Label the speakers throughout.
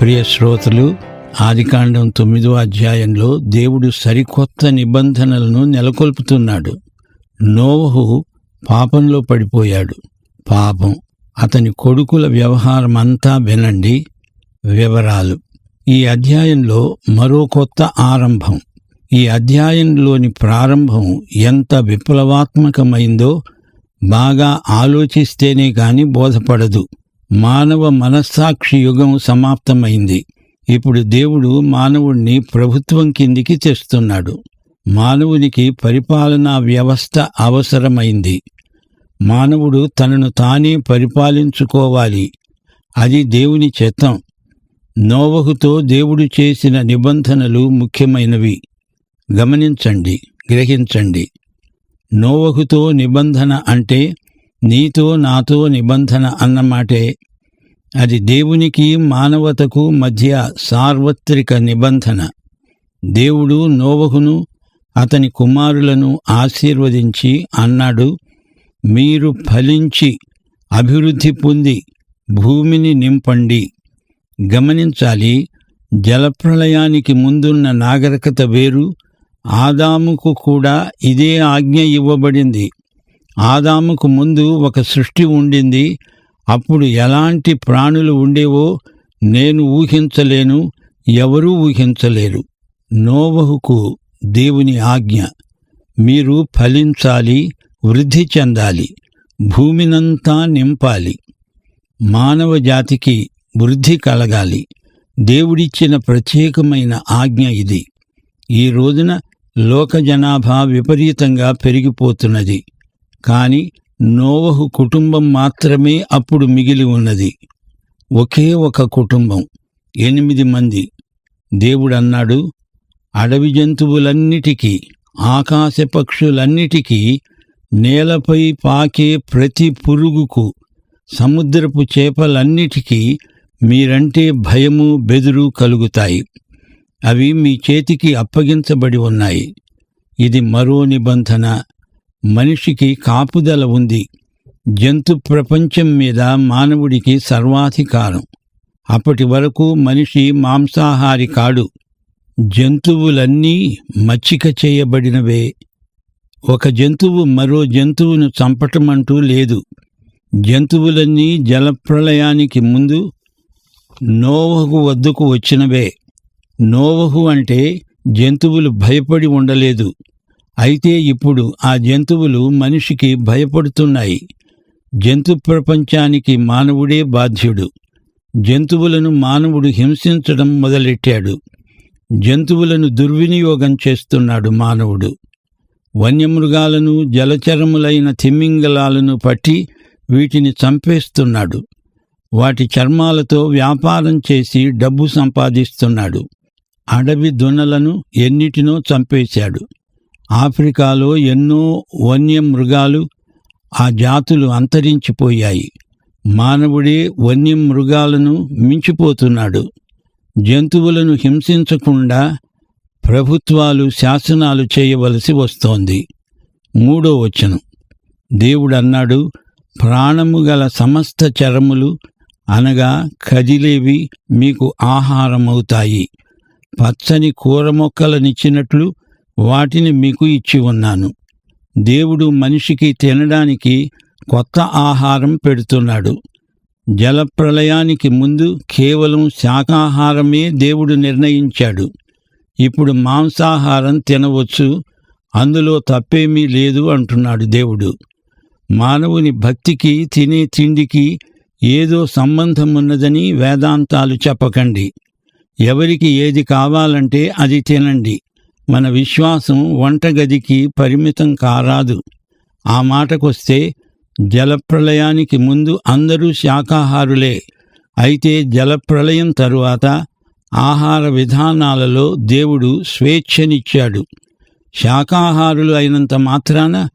Speaker 1: ప్రియ శ్రోతలు ఆదికాండం తొమ్మిదో అధ్యాయంలో దేవుడు సరికొత్త నిబంధనలను నెలకొల్పుతున్నాడు. నోవహు పాపంలో పడిపోయాడు. పాపం అతని కొడుకుల వ్యవహారం అంతా వినండి. వివరాలు. ఈ అధ్యాయంలో మరో కొత్త ఆరంభం. ఈ అధ్యాయంలోని ప్రారంభం ఎంత విప్లవాత్మకమైందో బాగా ఆలోచిస్తేనే కాని బోధపడదు. మానవ మనస్సాక్షి యుగం సమాప్తమైంది. ఇప్పుడు దేవుడు మానవుణ్ణి ప్రభుత్వం కిందికి తెస్తున్నాడు. మానవునికి పరిపాలనా వ్యవస్థ అవసరమైంది. మానవుడు తనను తానే పరిపాలించుకోవాలి. అది దేవుని చిత్తం నోవహుతో దేవుడు చేసిన నిబంధనలు ముఖ్యమైనవి. గమనించండి గ్రహించండి. నోవహుతో నిబంధన అంటే నీతో నాతో నిబంధన అన్నమాటే అది దేవునికి మానవతకు మధ్య సార్వత్రిక నిబంధన. దేవుడు నోవహును అతని కుమారులను ఆశీర్వదించి అన్నాడు మీరు ఫలించి అభివృద్ధి పొంది భూమిని నింపండి. గమనించాలి జలప్రళయానికి ముందున్న నాగరికత వేరు ఆదాముకు కూడా ఇదే ఆజ్ఞ ఇవ్వబడింది. ఆదాముకు ముందు ఒక సృష్టి ఉండింది. అప్పుడు ఎలాంటి ప్రాణులు ఉండేవో నేను ఊహించలేను ఎవరూ ఊహించలేరు. నోవహుకు దేవుని ఆజ్ఞ మీరు ఫలించాలి వృద్ధి చెందాలి భూమినంతా నింపాలి మానవ జాతికి వృద్ధి కలగాలి. దేవుడిచ్చిన ప్రత్యేకమైన ఆజ్ఞ ఇది. ఈ రోజున లోక జనాభా విపరీతంగా పెరిగిపోతున్నది. కాని నోవహు కుటుంబం మాత్రమే అప్పుడు మిగిలి ఉన్నది. ఒకే ఒక కుటుంబం ఎనిమిది మంది. దేవుడన్నాడు అడవి జంతువులన్నిటికీ ఆకాశ పక్షులన్నిటికీ నేలపై పాకే ప్రతి పురుగుకు సముద్రపు చేపలన్నిటికీ మీరంటే భయము బెదురు కలుగుతాయి. అవి మీ చేతికి అప్పగించబడి ఉన్నాయి. ఇది మరో నిబంధన. మనిషికి కాపుదల ఉంది. జంతు ప్రపంచం మీద మానవుడికి సర్వాధికారం. అప్పటి వరకు మనిషి మాంసాహారి కాడు. జంతువులన్నీ మచ్చిక చేయబడినవే. ఒక జంతువు మరో జంతువును చంపటమంటూ లేదు. జంతువులన్నీ జలప్రళయానికి ముందు నోవహు వద్దకు వచ్చినవే. నోవహు అంటే జంతువులు భయపడి ఉండలేదు. అయితే ఇప్పుడు ఆ జంతువులు మనిషికి భయపడుతున్నాయి. జంతు ప్రపంచానికి మానవుడే బాధ్యుడు. జంతువులను మానవుడు హింసించడం మొదలెట్టాడు. జంతువులను దుర్వినియోగం చేస్తున్నాడు మానవుడు. వన్యమృగాలను జలచరములైన తిమ్మింగలాలను పట్టి వీటిని చంపేస్తున్నాడు. వాటి చర్మాలతో వ్యాపారం చేసి డబ్బు సంపాదిస్తున్నాడు. అడవి దున్నలను ఎన్నిటినో చంపేశాడు. ఆఫ్రికాలో ఎన్నో వన్యమృగాలు ఆ జాతులు అంతరించిపోయాయి. మానవుడే వన్యమృగాలను మించిపోతున్నాడు. జంతువులను హింసించకుండా ప్రభుత్వాలు శాసనాలు చేయవలసి వస్తోంది. మూడో వచనం. దేవుడన్నాడు ప్రాణము గల సమస్త చరములు అనగా కదిలేవి మీకు ఆహారమవుతాయి. పచ్చని కూర మొక్కలనిచ్చినట్లు వాటిని మీకు ఇచ్చి ఉన్నాను. దేవుడు మనిషికి తినడానికి కొత్త ఆహారం పెడుతున్నాడు. జలప్రలయానికి ముందు కేవలం శాకాహారమే దేవుడు నిర్ణయించాడు. ఇప్పుడు మాంసాహారం తినవచ్చు అందులో తప్పేమీ లేదు అంటున్నాడు దేవుడు. మానవుని భక్తికి తినే తిండికి ఏదో సంబంధం ఉన్నదని వేదాంతాలు చెప్పకండి. ఎవరికి ఏది కావాలంటే అది తినండి. మన విశ్వాసం వంటగదికి పరిమితం కారాదు. ఆ మాటకొస్తే జలప్రలయానికి ముందు అందరూ శాకాహారులే. అయితే జలప్రలయం తరువాత ఆహార విధానాలలో దేవుడు స్వేచ్ఛనిచ్చాడు. శాకాహారులు అయినంత మాత్రాన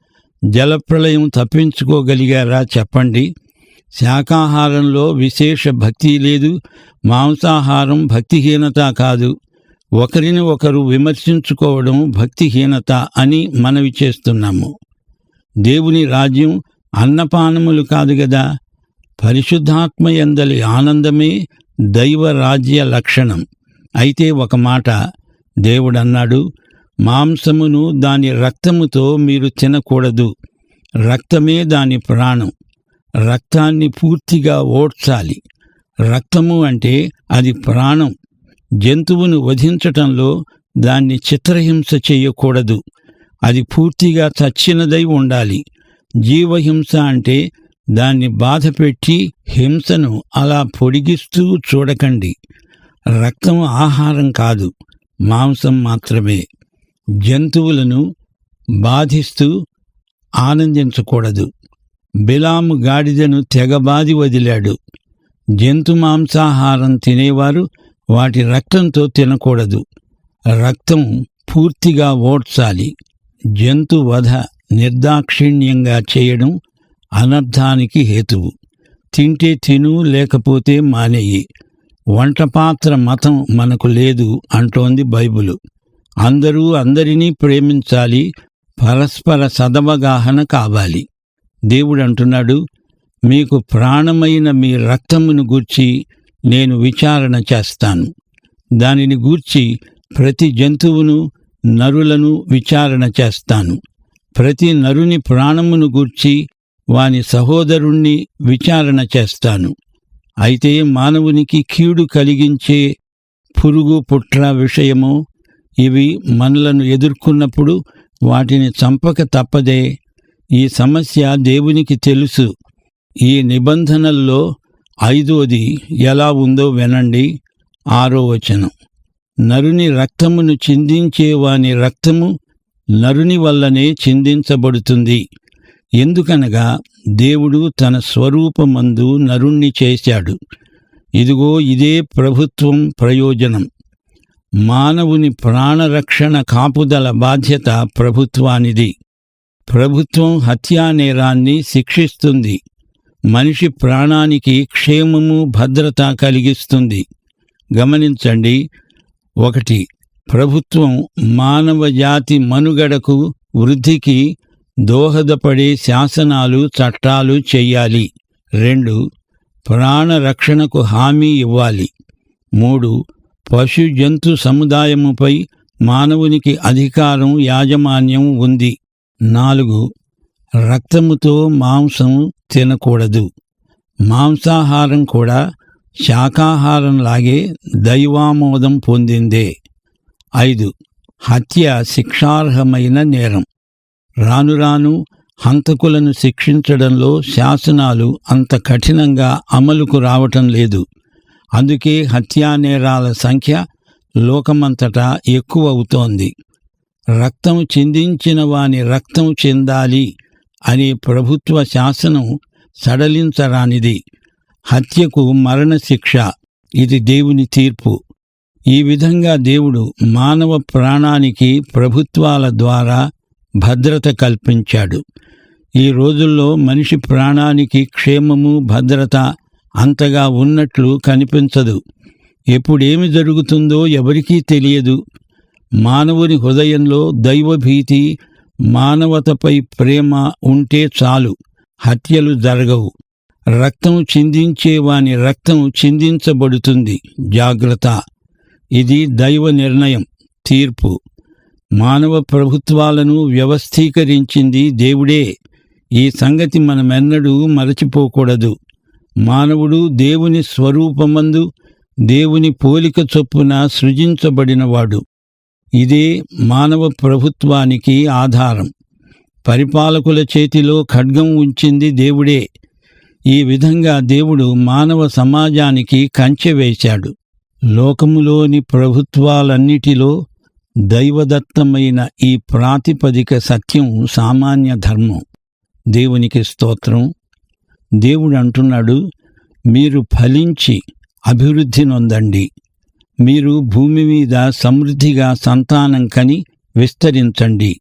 Speaker 1: జలప్రలయం తప్పించుకోగలిగారా చెప్పండి. శాకాహారంలో విశేష భక్తి లేదు మాంసాహారం భక్తిహీనత కాదు. ఒకరిని ఒకరు విమర్శించుకోవడం భక్తిహీనత అని మనవి చేస్తున్నాము. దేవుని రాజ్యం అన్నపానములు కాదు గదా. పరిశుద్ధాత్మ ఎందలి ఆనందమే దైవ రాజ్య లక్షణం. అయితే ఒక మాట దేవుడన్నాడు మాంసమును దాని రక్తముతో మీరు తినకూడదు. రక్తమే దాని ప్రాణం. రక్తాన్ని పూర్తిగా ఓడ్చాలి. రక్తము అంటే అది ప్రాణం. జంతువును వధించటంలో దాన్ని చిత్రహింస చేయకూడదు. అది పూర్తిగా చచ్చినదై ఉండాలి. జీవహింస అంటే దాన్ని బాధపెట్టి హింసను అలా పొడిగిస్తూ చూడకండి. రక్తం ఆహారం కాదు మాంసం మాత్రమే. జంతువులను బాధిస్తూ ఆనందించకూడదు. బిలాము గాడిదను తెగబాది వదిలాడు. జంతు మాంసాహారం తినేవారు వాటి రక్తంతో తినకూడదు. రక్తం పూర్తిగా ఓడ్చాలి. జంతు వధ నిర్దాక్షిణ్యంగా చేయడం అనర్థానికి హేతువు. తింటే తిను లేకపోతే మానేయి. వంటపాత్ర మతం మనకు లేదు అంటోంది బైబిలు. అందరూ అందరినీ ప్రేమించాలి పరస్పర సదవగాహన కావాలి. దేవుడు అంటున్నాడు మీకు ప్రాణమైన మీ రక్తమును గూర్చి నేను విచారణ చేస్తాను. దానిని గూర్చి ప్రతి జంతువును నరులను విచారణ చేస్తాను. ప్రతి నరుని ప్రాణమును గూర్చి వాని సహోదరుణ్ణి విచారణ చేస్తాను. అయితే మానవునికి కీడు కలిగించే పురుగు పుట్ర విషయము ఇవి మనలను ఎదుర్కొన్నప్పుడు వాటిని చంపక తప్పదే. ఈ సమస్య దేవునికి తెలుసు. ఈ నిబంధనల్లో ఐదోది ఎలా ఉందో వినండి. ఆరో వచనం. నరుని రక్తమును చిందించేవాని రక్తము నరుని వల్లనే చిందించబడుతుంది. ఎందుకనగా దేవుడు తన స్వరూపమందు నరుణ్ణి చేశాడు. ఇదిగో ఇదే ప్రభుత్వం ప్రయోజనం. మానవుని ప్రాణరక్షణ కాపుదల బాధ్యత ప్రభుత్వానిది. ప్రభుత్వం హత్యానేరాన్ని శిక్షిస్తుంది. మనిషి ప్రాణానికి క్షేమము భద్రత కలిగిస్తుంది. గమనించండి ఒకటి ప్రభుత్వం మానవ జాతి మనుగడకు వృద్ధికి దోహదపడే శాసనాలు చట్టాలు చెయ్యాలి రెండు ప్రాణరక్షణకు హామీ ఇవ్వాలి. మూడు పశు జంతు సముదాయముపై మానవునికి అధికారం యాజమాన్యం ఉంది. నాలుగు రక్తముతో మాంసం తినకూడదు. మాంసాహారం కూడా శాకాహారంలాగే దైవామోదం పొందిందే. ఐదు. హత్య శిక్షార్హమైన నేరం. రాను రాను హంతకులను శిక్షించడంలో శాసనాలు అంత కఠినంగా అమలుకు రావటం లేదు. అందుకే హత్యానేరాల సంఖ్య లోకమంతటా ఎక్కువ అవుతోంది రక్తం చిందించిన వాని రక్తం చెందాలి. అనే ప్రభుత్వ శాసనం సడలించరానిది. హత్యకు మరణశిక్ష. ఇది దేవుని తీర్పు. ఈ విధంగా దేవుడు మానవ ప్రాణానికి ప్రభుత్వాల ద్వారా భద్రత కల్పించాడు. ఈ రోజుల్లో మనిషి ప్రాణానికి క్షేమము భద్రత అంతగా ఉన్నట్లు కనిపించదు. ఎప్పుడేమి జరుగుతుందో ఎవరికీ తెలియదు. మానవుని హృదయంలో దైవభీతి మానవతపై ప్రేమ ఉంటే చాలు. హత్యలు జరగవు. రక్తం చిందించేవాని రక్తం చిందించబడుతుంది. జాగ్రత్త. ఇది దైవ నిర్ణయం. తీర్పు. మానవ ప్రభుత్వాలను వ్యవస్థీకరించింది దేవుడే. ఈ సంగతి మనమెన్నడూ మరచిపోకూడదు. మానవుడు దేవుని స్వరూపమందు దేవుని పోలిక చొప్పున సృజించబడినవాడు. ఇదే మానవ ప్రభుత్వానికి ఆధారం. పరిపాలకుల చేతిలో ఖడ్గం ఉంచింది దేవుడే. ఈ విధంగా దేవుడు మానవ సమాజానికి కంచె వేశాడు. లోకములోని ప్రభుత్వాలన్నిటిలో దైవదత్తమైన ఈ ప్రాతిపదిక సత్యం సామాన్య ధర్మం. దేవునికి స్తోత్రం. దేవుడు అంటున్నాడు మీరు ఫలించి అభివృద్ధి నొందండి. మీరు భూమి మీద సమృద్ధిగా సంతానం కని విస్తరించండి.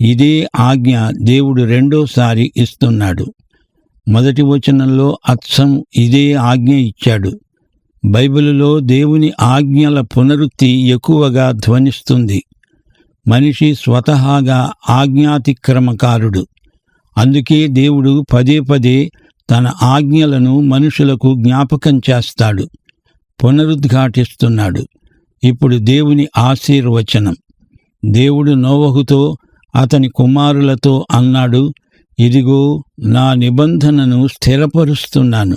Speaker 1: ఇదే ఆజ్ఞ దేవుడు రెండోసారి ఇస్తున్నాడు. మొదటి వచనంలో అచ్చం ఇదే ఆజ్ఞ ఇచ్చాడు. బైబిలులో దేవుని ఆజ్ఞల పునరుక్తి ఎక్కువగా ధ్వనిస్తుంది. మనిషి స్వతహాగా ఆజ్ఞాతిక్రమకారుడు. అందుకే దేవుడు పదే పదే తన ఆజ్ఞలను మనుషులకు జ్ఞాపకం చేస్తాడు. పునరుద్ఘాటిస్తున్నాడు. ఇప్పుడు దేవుని ఆశీర్వచనం. దేవుడు నోవహుతో అతని కుమారులతో అన్నాడు ఇదిగో నా నిబంధనను స్థిరపరుస్తున్నాను.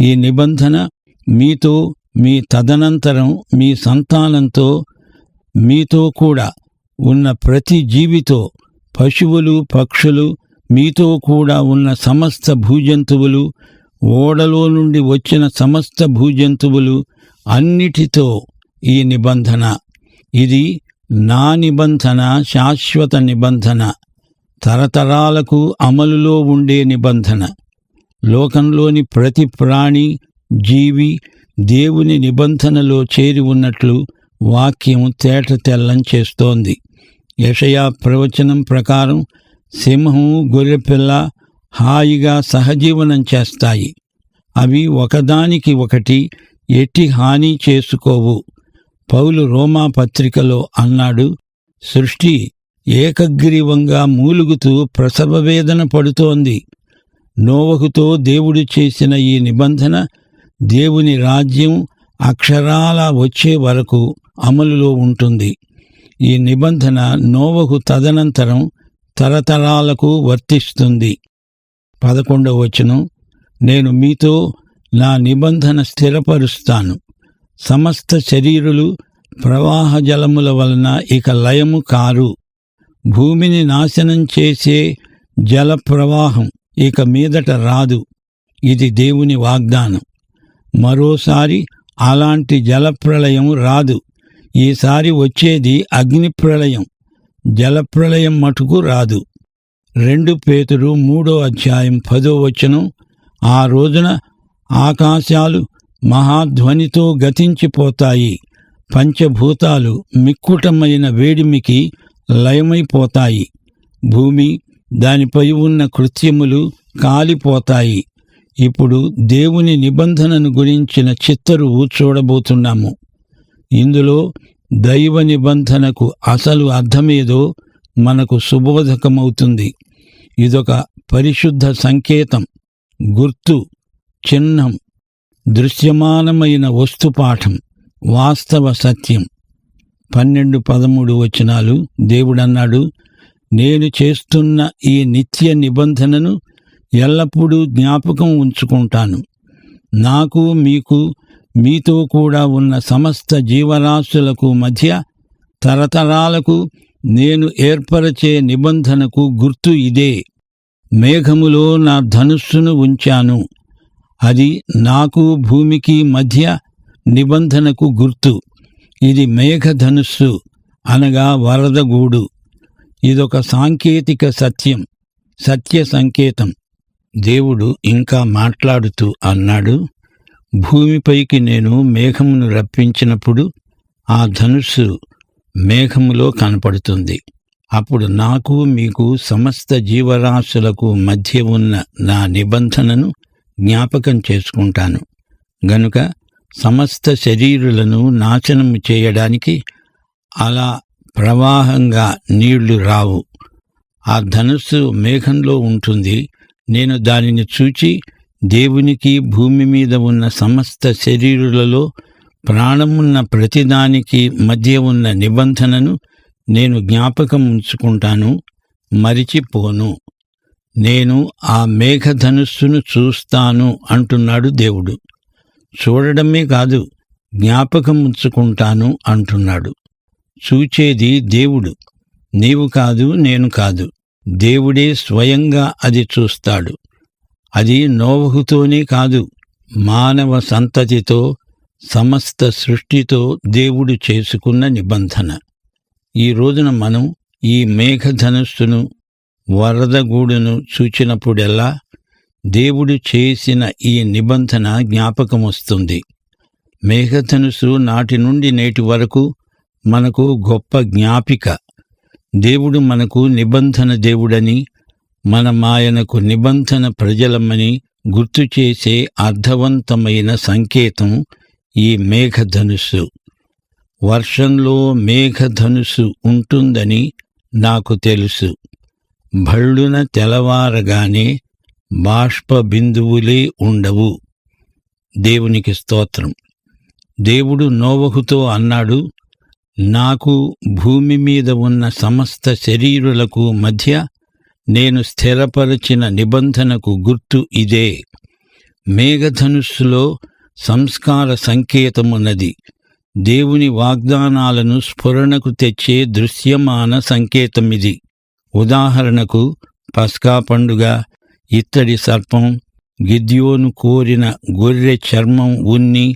Speaker 1: ఈ నిబంధన మీతో మీ తదనంతరం మీ సంతానంతో మీతో కూడా ఉన్న ప్రతి జీవితో పశువులు పక్షులు మీతో కూడా ఉన్న సమస్త భూజంతువులు ఓడలో నుండి వచ్చిన సమస్త భూజంతువులు అన్నిటితో ఈ నిబంధన. ఇది నా నిబంధన శాశ్వత నిబంధన. తరతరాలకు అమలులో ఉండే నిబంధన. లోకంలోని ప్రతి ప్రాణి జీవి దేవుని నిబంధనలో చేరి ఉన్నట్లు వాక్యం తేట తెల్లం చేస్తోంది. యషయా ప్రవచనం ప్రకారం సింహం గొర్రెపిల్ల హాయిగా సహజీవనం చేస్తాయి. అవి ఒకదానికి ఒకటి ఎట్టి హాని చేసుకోవు. పౌలు రోమా పత్రికలో అన్నాడు సృష్టి ఏకగ్రీవంగా మూలుగుతూ ప్రసవ వేదన పడుతోంది. నోవహుతో దేవుడు చేసిన ఈ నిబంధన దేవుని రాజ్యం అక్షరాల వచ్చే వరకు అమలులో ఉంటుంది. ఈ నిబంధన నోవహు తదనంతరం తరతరాలకు వర్తిస్తుంది. పదకొండవ వచనం నేను మీతో నా నిబంధన స్థిరపరుస్తాను. సమస్త శరీరులు ప్రవాహ జలముల వలన ఇక లయము కారు. భూమిని నాశనం చేసే జల ప్రవాహం ఇక మీదట రాదు. ఇది దేవుని వాగ్దానం. మరోసారి అలాంటి జలప్రళయం రాదు. ఈసారి వచ్చేది అగ్నిప్రళయం జలప్రళయం మటుకు రాదు. రెండు పేతురు మూడో అధ్యాయం పదో వచనం. ఆ రోజున ఆకాశాలు మహాధ్వనితో గతించిపోతాయి. పంచభూతాలు మిక్కుటమైన వేడిమికి లయమైపోతాయి. భూమి దానిపై ఉన్న కృత్యములు కాలిపోతాయి. ఇప్పుడు దేవుని నిబంధనను గురించిన చిత్తరువు చూడబోతున్నాము. ఇందులో దైవ నిబంధనకు అసలు అర్థమేదో మనకు సుబోధకమవుతుంది. ఇదొక పరిశుద్ధ సంకేతం గుర్తు చిహ్నం దృశ్యమానమైన వస్తుపాఠం వాస్తవ సత్యం. పన్నెండు పదమూడు వచనాలు దేవుడన్నాడు నేను చేస్తున్న ఈ నిత్య నిబంధనను ఎల్లప్పుడూ జ్ఞాపకం ఉంచుకుంటాను. నాకు మీకు మీతో కూడా ఉన్న సమస్త జీవరాశులకు మధ్య తరతరాలకు నేను ఏర్పరచే నిబంధనకు గుర్తు ఇదే. మేఘములో నా ధనుస్సును ఉంచాను. అది నాకు భూమికి మధ్య నిబంధనకు గుర్తు. ఇది మేఘధనుస్సు అనగా వరదగూడు. ఇదొక సాంకేతిక సత్యం సత్య సంకేతం. దేవుడు ఇంకా మాట్లాడుతూ అన్నాడు భూమిపైకి నేను మేఘమును రప్పించినప్పుడు ఆ ధనుస్సు మేఘములో కనపడుతుంది. అప్పుడు నాకు మీకు సమస్త జీవరాశులకు మధ్య ఉన్న నా నిబంధనను జ్ఞాపకం చేసుకుంటాను. గనుక సమస్త శరీరులను నాశనము చేయడానికి అలా ప్రవాహంగా నీళ్ళు రావు. ఆ ధనుస్సు మేఘంలో ఉంటుంది. నేను దానిని చూచి దేవునికి భూమి మీద ఉన్న సమస్త శరీరులలో ప్రాణమున్న ప్రతిదానికి మధ్య ఉన్న నిబంధనను నేను జ్ఞాపకం ఉంచుకుంటాను మరిచిపోను. నేను ఆ మేఘధనుస్సును చూస్తాను అంటున్నాడు దేవుడు. చూడడమే కాదు జ్ఞాపకం ఉంచుకుంటాను అంటున్నాడు. చూచేది దేవుడు నీవు కాదు నేను కాదు. దేవుడే స్వయంగా అది చూస్తాడు. అది నోవహుతోనే కాదు మానవ సంతతితో సమస్త సృష్టితో దేవుడు చేసుకున్న నిబంధన. ఈ రోజున మనం ఈ మేఘధనుస్సును వరదగూడును చూచినప్పుడెల్లా దేవుడు చేసిన ఈ నిబంధన జ్ఞాపకం వస్తుంది మేఘధనుసు నాటి నుండి నేటి వరకు మనకు గొప్ప జ్ఞాపిక. దేవుడు మనకు నిబంధన దేవుడని మనమాయనకు నిబంధన ప్రజలమ్మని గుర్తు చేసే అర్థవంతమైన సంకేతం ఈ మేఘధనుస్సు. వర్షంలో మేఘధనుస్సు ఉంటుందని నాకు తెలుసు. భళ్ళున తెలవారగానే బాష్ప బిందువులే ఉండవు. దేవునికి స్తోత్రం. దేవుడు నోవహుతో అన్నాడు నాకు భూమి మీద ఉన్న సమస్త శరీరులకు మధ్య నేను స్థిరపరచిన నిబంధనకు గుర్తు ఇదే. మేఘధనుస్సులో సంస్కార సంకేతమున్నది. దేవుని వాగ్దానాలను స్ఫురణకు తెచ్చే దృశ్యమాన సంకేతమిది. ఉదాహరణకు పస్కా పండుగ ఇత్తడి సర్పం గిద్యోను కోరిన గొర్రె చర్మం ఉన్ని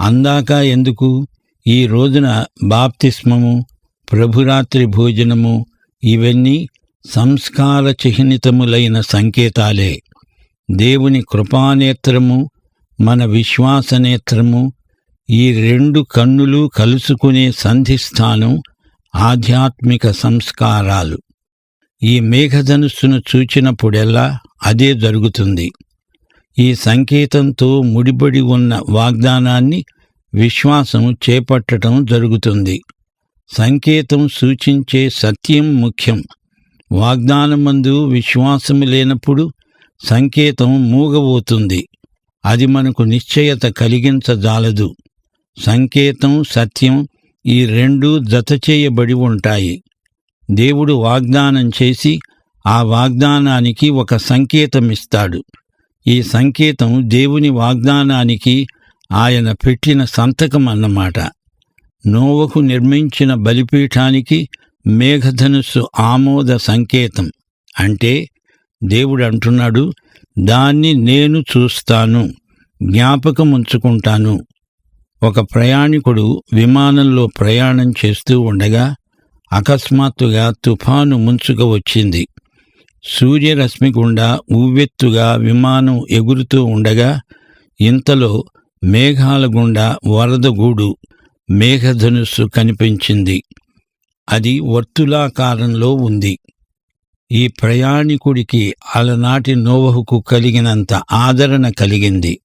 Speaker 1: అందాక ఎందుకు? ఈ రోజున బాప్తిస్మము ప్రభురాత్రి భోజనము ఇవన్నీ సంస్కార చిహ్నితములైన సంకేతాలే. దేవుని కృపానేత్రము మన విశ్వాసనేత్రము ఈ రెండు కన్నులు కలుసుకునే సంధిస్థానం ఆధ్యాత్మిక సంస్కారాలు. ఈ మేఘధనుస్సును చూచినప్పుడెల్లా అదే జరుగుతుంది. ఈ సంకేతంతో ముడిపడి ఉన్న వాగ్దానాన్ని విశ్వాసం చేపట్టడం జరుగుతుంది. సంకేతం సూచించే సత్యం ముఖ్యం. వాగ్దానమందు విశ్వాసము లేనప్పుడు సంకేతం మూగబోతుంది. అది మనకు నిశ్చయత కలిగించజాలదు. సంకేతం సత్యం ఈ రెండూ జతచేయబడి ఉంటాయి. దేవుడు వాగ్దానం చేసి ఆ వాగ్దానానికి ఒక సంకేతమిస్తాడు. ఈ సంకేతం దేవుని వాగ్దానానికి ఆయన పెట్టిన సంతకం అన్నమాట. నోవకు నిర్మించిన బలిపీఠానికి మేఘధనుస్సు ఆమోద సంకేతం. అంటే దేవుడు అంటున్నాడు దాన్ని నేను చూస్తాను జ్ఞాపకం ఉంచుకుంటాను ఒక ప్రయాణికుడు విమానంలో ప్రయాణం చేస్తూ ఉండగా అకస్మాత్తుగా తుఫాను ముంచుక వచ్చింది. సూర్యరశ్మి గుండా ఉవ్వెత్తుగా విమానం ఎగురుతూ ఉండగా ఇంతలో మేఘాల గుండా వరదగూడు మేఘధనుస్సు కనిపించింది. అది వర్తులాకారంలో ఉంది. ఈ ప్రయాణికుడికి అలనాటి నోవహుకు కలిగినంత ఆదరణ కలిగింది.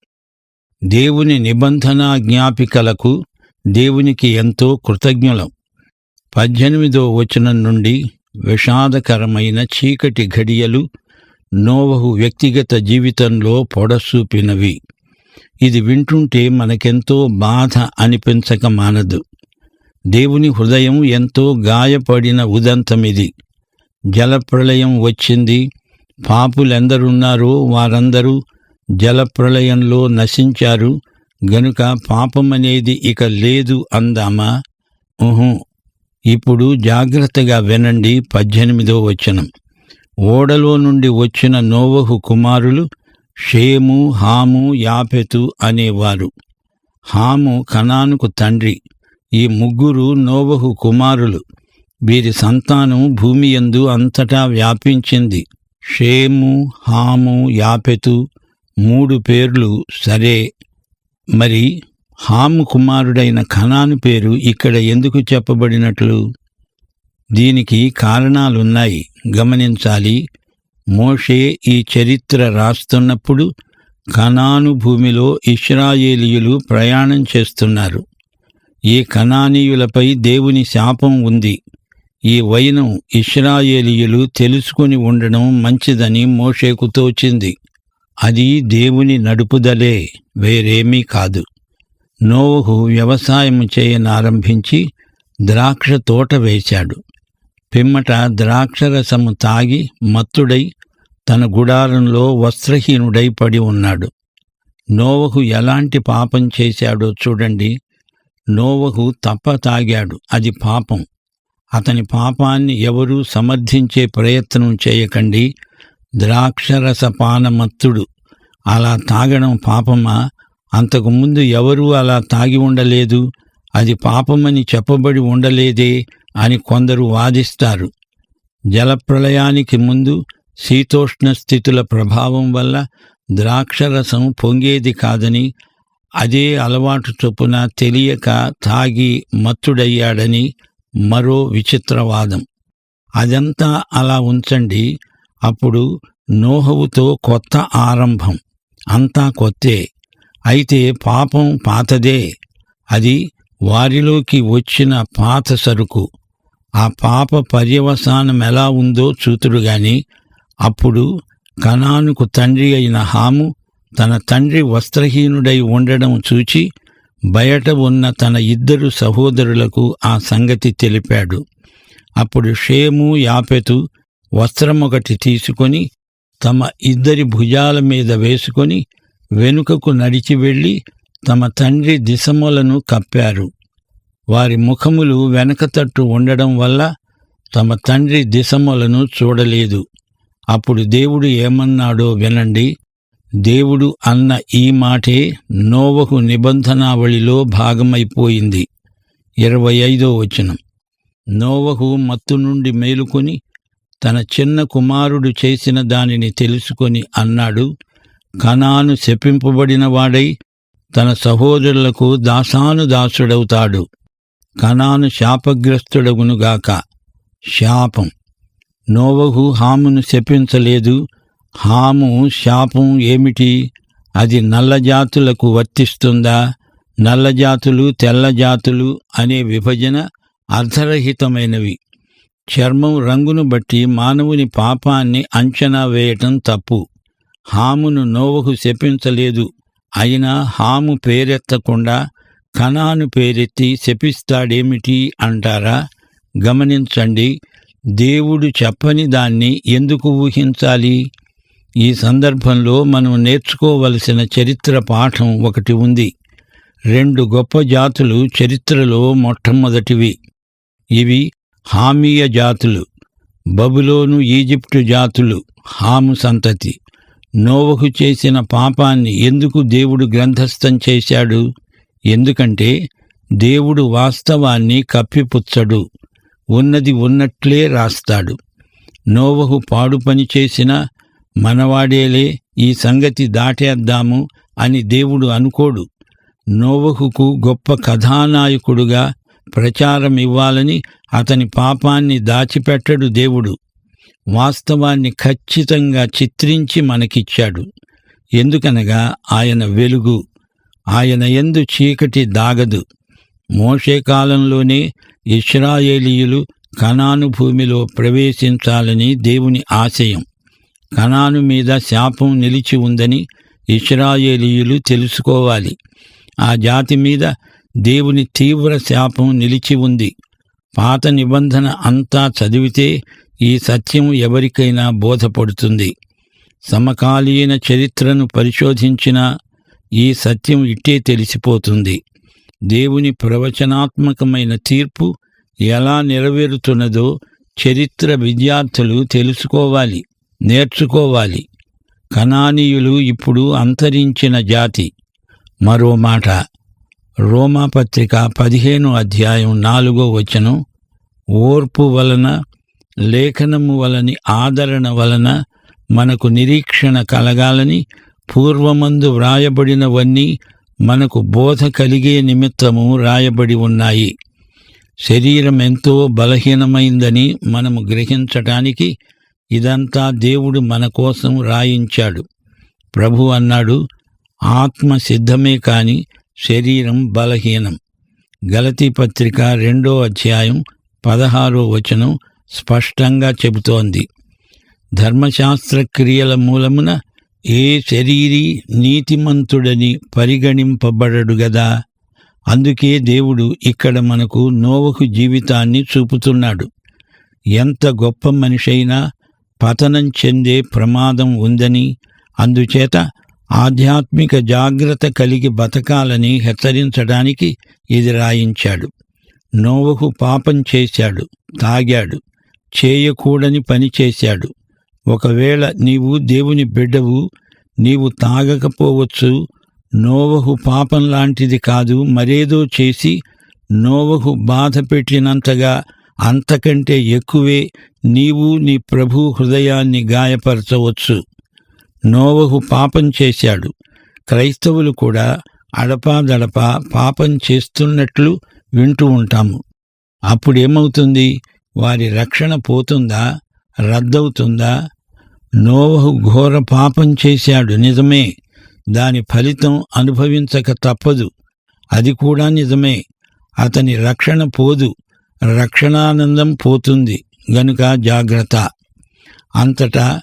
Speaker 1: దేవుని నిబంధనా జ్ఞాపికలకు దేవునికి ఎంతో కృతజ్ఞులం. పద్దెనిమిదో వచనం నుండి విషాదకరమైన చీకటి ఘడియలు నోవహు వ్యక్తిగత జీవితంలో పొడసూపినవి. ఇది వింటుంటే మనకెంతో బాధ అనిపించక మానదు. దేవుని హృదయం ఎంతో గాయపడిన ఉదంతమిది. జలప్రళయం వచ్చింది. పాపులెందరున్నారో వారందరూ జలప్రళయంలో నశించారు. గనుక పాపమనేది ఇక లేదు అందామా? ఊహు ఇప్పుడు జాగ్రత్తగా వినండి పద్దెనిమిదో వచనం. ఓడలో నుండి వచ్చిన నోవహు కుమారులు షేము హాము యాపెతు అనేవారు. హాము కనానుకు తండ్రి. ఈ ముగ్గురు నోవహు కుమారులు. వీరి సంతానం భూమి యందు అంతటా వ్యాపించింది. షేము హాము యాపెతు మూడు పేర్లు సరే. మరి హాము కుమారుడైన ఖనాను పేరు ఇక్కడ ఎందుకు చెప్పబడినట్లు? దీనికి కారణాలున్నాయి. గమనించాలి. మోషే ఈ చరిత్ర రాస్తున్నప్పుడు కనాను భూమిలో ఇస్రాయేలీయులు ప్రయాణం చేస్తున్నారు. ఈ కనానీయులపై దేవుని శాపం ఉంది. ఈ వైనం ఇస్రాయేలీయులు తెలుసుకుని ఉండడం మంచిదని మోషేకు తోచింది. అది దేవుని నడుపుదలే వేరేమీ కాదు. నోవహు వ్యవసాయం చేయనారంభించి ద్రాక్ష తోట వేశాడు. పిమ్మట ద్రాక్షరసము తాగి మత్తుడై తన గుడారంలో వస్త్రహీనుడై పడి ఉన్నాడు. నోవహు ఎలాంటి పాపం చేశాడో చూడండి. నోవహు తప్ప తాగాడు. అది పాపం. అతని పాపాన్ని ఎవరూ సమర్థించే ప్రయత్నం చేయకండి. ద్రాక్షరస పానమత్తుడు అలా తాగడం పాపమా? అంతకుముందు ఎవరూ అలా తాగి ఉండలేదు. అది పాపమని చెప్పబడి ఉండలేదే అని కొందరు వాదిస్తారు. జలప్రళయానికి ముందు శీతోష్ణ స్థితుల ప్రభావం వల్ల ద్రాక్షరసం పొంగేది కాదని అదే అలవాటు చొప్పున తెలియక తాగి మత్తుడయ్యాడని మరో విచిత్రవాదం. అదంతా అలా ఉంచండి. అప్పుడు నోహవుతో కొత్త ఆరంభం. అంతా కొత్తే. అయితే పాపం పాతదే. అది వారిలోకి వచ్చిన పాత సరుకు. ఆ పాప పర్యవసానం ఎలా ఉందో చూతుడుగాని అప్పుడు కనానుకు తండ్రి అయిన హాము తన తండ్రి వస్త్రహీనుడై ఉండడం చూచి బయట ఉన్న తన ఇద్దరు సహోదరులకు ఆ సంగతి తెలిపాడు. అప్పుడు షేము యాపెతు వస్త్రమొకటి తీసుకొని తమ ఇద్దరి భుజాల మీద వేసుకొని వెనుకకు నడిచి వెళ్ళి తమ తండ్రి దిశములను కప్పారు. వారి ముఖములు వెనక తట్టు ఉండడం వల్ల తమ తండ్రి దిశములను చూడలేదు. అప్పుడు దేవుడు ఏమన్నాడో వినండి. దేవుడు అన్న ఈ మాటే నోవహు నిబంధనావళిలో భాగమైపోయింది. ఇరవై ఐదో వచనం. నోవహు మత్తు నుండి మేలుకొని తన చిన్న కుమారుడు చేసిన దానిని తెలుసుకొని అన్నాడు కణాను శపింపబడిన వాడై తన సహోదరులకు దాసానుదాసుడవుతాడు. కణాను శాపగ్రస్తుడగునుగాక. శాపం. నోవహు హామును శపించలేదు హాము శాపం ఏమిటి? అది నల్లజాతులకు వర్తిస్తుందా? నల్లజాతులు తెల్లజాతులు అనే విభజన అర్థరహితమైనవి. చర్మం రంగును బట్టి మానవుని పాపాన్ని అంచనా వేయటం తప్పు. హామును నోవహు శపించలేదు. అయినా హాము పేరెత్తకుండా కణాను పేరెత్తి శపిస్తాడేమిటి అంటారా? గమనించండి దేవుడు చెప్పని దాన్ని ఎందుకు ఊహించాలి? ఈ సందర్భంలో మనం నేర్చుకోవలసిన చరిత్ర పాఠం ఒకటి ఉంది. రెండు గొప్ప జాతులు చరిత్రలో మొట్టమొదటివి. ఇవి హామీయ జాతులు. బబులోను ఈజిప్టు జాతులు హాము సంతతి. నోవహు చేసిన పాపాన్ని ఎందుకు దేవుడు గ్రంథస్థం చేశాడు? ఎందుకంటే దేవుడు వాస్తవాన్ని కప్పిపుచ్చడు. ఉన్నది ఉన్నట్లే రాస్తాడు. నోవహు పాడు పని చేసినా మనవాడేలే ఈ సంగతి దాటేద్దాము అని దేవుడు అనుకోడు. నోవహుకు గొప్ప కథానాయకుడుగా ప్రచారం ఇవ్వాలని అతని పాపాన్ని దాచిపెట్టడు దేవుడు. వాస్తవాన్ని ఖచ్చితంగా చిత్రించి మనకిచ్చాడు. ఎందుకనగా ఆయన వెలుగు. ఆయన ఎందు చీకటి దాగదు. మోషే కాలంలోనే ఇస్రాయేలీయులు కనాను భూమిలో ప్రవేశించాలని దేవుని ఆశయం. కణాను మీద శాపం నిలిచి ఉందని ఇస్రాయేలీయులు తెలుసుకోవాలి. ఆ జాతి మీద దేవుని తీవ్ర శాపం నిలిచి ఉంది. పాత నిబంధన అంతా చదివితే ఈ సత్యం ఎవరికైనా బోధపడుతుంది. సమకాలీన చరిత్రను పరిశోధించినా ఈ సత్యం ఇట్టే తెలిసిపోతుంది. దేవుని ప్రవచనాత్మకమైన తీర్పు ఎలా నెరవేరుతున్నదో చరిత్ర విద్యార్థులు తెలుసుకోవాలి. నేర్చుకోవాలి. కనానీయులు ఇప్పుడు అంతరించిన జాతి. మరో మాట. రోమాపత్రిక పదిహేను అధ్యాయం నాలుగో వచనం. ఓర్పు వలన లేఖనము వలని ఆదరణ వలన మనకు నిరీక్షణ కలగాలని పూర్వమందు వ్రాయబడినవన్నీ మనకు బోధ కలిగే నిమిత్తము రాయబడి ఉన్నాయి. శరీరం ఎంతో బలహీనమైందని మనము గ్రహించటానికి ఇదంతా దేవుడు మన కోసం రాయించాడు. ప్రభు అన్నాడు ఆత్మ సిద్ధమే కాని శరీరం బలహీనం. గలతీ పత్రిక రెండో అధ్యాయం పదహారో వచనం స్పష్టంగా చెబుతోంది. ధర్మశాస్త్ర క్రియల మూలమున ఏ శరీరీ నీతిమంతుడని పరిగణింపబడడు గదా? అందుకే దేవుడు ఇక్కడ మనకు నోవహు జీవితాన్ని చూపుతున్నాడు. ఎంత గొప్ప మనిషైనా పతనం చెందే ప్రమాదం ఉందని అందుచేత ఆధ్యాత్మిక జాగ్రత్త కలిగి బతకాలని హెచ్చరించడానికి ఇది రాయించాడు. నోవహు పాపం చేశాడు తాగాడు చేయకూడని పని చేశాడు. ఒకవేళ నీవు దేవుని బిడ్డవు నీవు తాగకపోవచ్చు నోవహు పాపం లాంటిది కాదు మరేదో చేసి నోవహు బాధ పెట్టినంతగా అంతకంటే ఎక్కువే నీవు నీ ప్రభు హృదయాన్ని గాయపరచవచ్చు. నోవహు పాపం చేశాడు. క్రైస్తవులు కూడా అడపాదడపా పాపం చేస్తున్నట్లు వింటూ ఉంటాము. అప్పుడేమవుతుంది? వారి రక్షణ పోతుందా? రద్దవుతుందా? నోవహు ఘోర పాపం చేశాడు నిజమే. దాని ఫలితం అనుభవించక తప్పదు. అది కూడా నిజమే. అతని రక్షణ పోదు. రక్షణానందం పోతుంది. గనుక జాగ్రత్త. అంతటా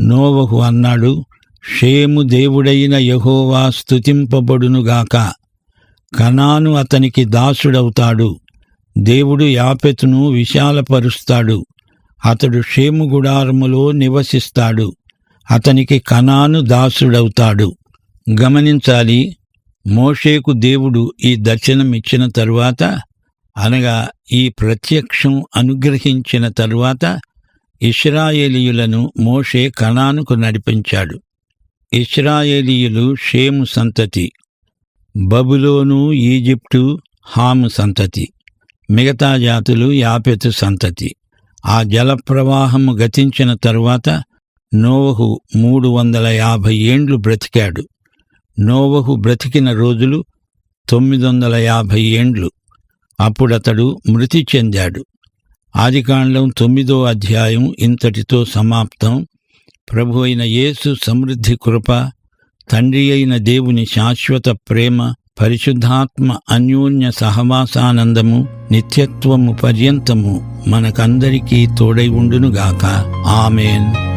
Speaker 1: నోవహు అన్నాడు షేము దేవుడైన యహోవా స్థుతింపబడునుగాక కనాను అతనికి దాసుడవుతాడు. దేవుడు యాపెతును విశాలపరుస్తాడు. అతడు షేము గుడారములో నివసిస్తాడు. అతనికి కనాను దాసుడవుతాడు. గమనించాలి మోషేకు దేవుడు ఈ దర్శనమిచ్చిన తరువాత అనగా ఈ ప్రత్యక్షం అనుగ్రహించిన తరువాత ఇస్రాయేలీయులను మోషే కనానుకు నడిపించాడు. ఇస్రాయేలీయులు షేము సంతతి బబులోను ఈజిప్టు హాము సంతతి మిగతా జాతులు యాపెతు సంతతి. ఆ జలప్రవాహము గతించిన తరువాత నోవహు మూడు వందల యాభై ఏండ్లు బ్రతికాడు. నోవహు బ్రతికిన రోజులు తొమ్మిది వందల యాభై ఏండ్లు. అప్పుడతడు మృతి చెందాడు. ఆదికాండం తొమ్మిదో అధ్యాయం ఇంతటితో సమాప్తం. ప్రభు అయిన యేసు సమృద్ధి కృప తండ్రి అయిన దేవుని శాశ్వత ప్రేమ పరిశుద్ధాత్మ అన్యోన్య సహవాసానందము నిత్యత్వము పర్యంతము మనకందరికీ తోడై ఉండునుగాక. ఆమెన్.